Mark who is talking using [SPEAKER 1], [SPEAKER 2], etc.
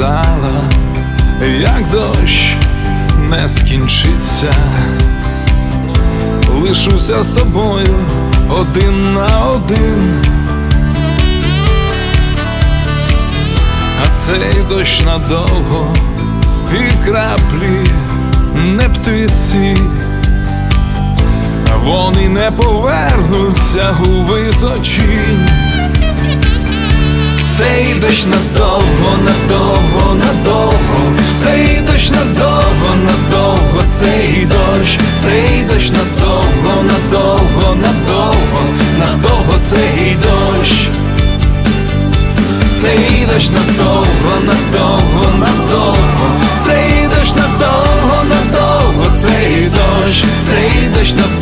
[SPEAKER 1] сказала, як дощ не скінчиться, лишуся з тобою один на один. А цей дощ надовго і краплі не птиці, вони не повернуться у височінь. Цей дощ надовго, надовго цей дощ, цей дощ надовго, надовго, надовго, надовго цей дощ, цей дощ надовго, надовго, надовго, цей дощ надовго, надовго, цей дощ, цей дощ надовго.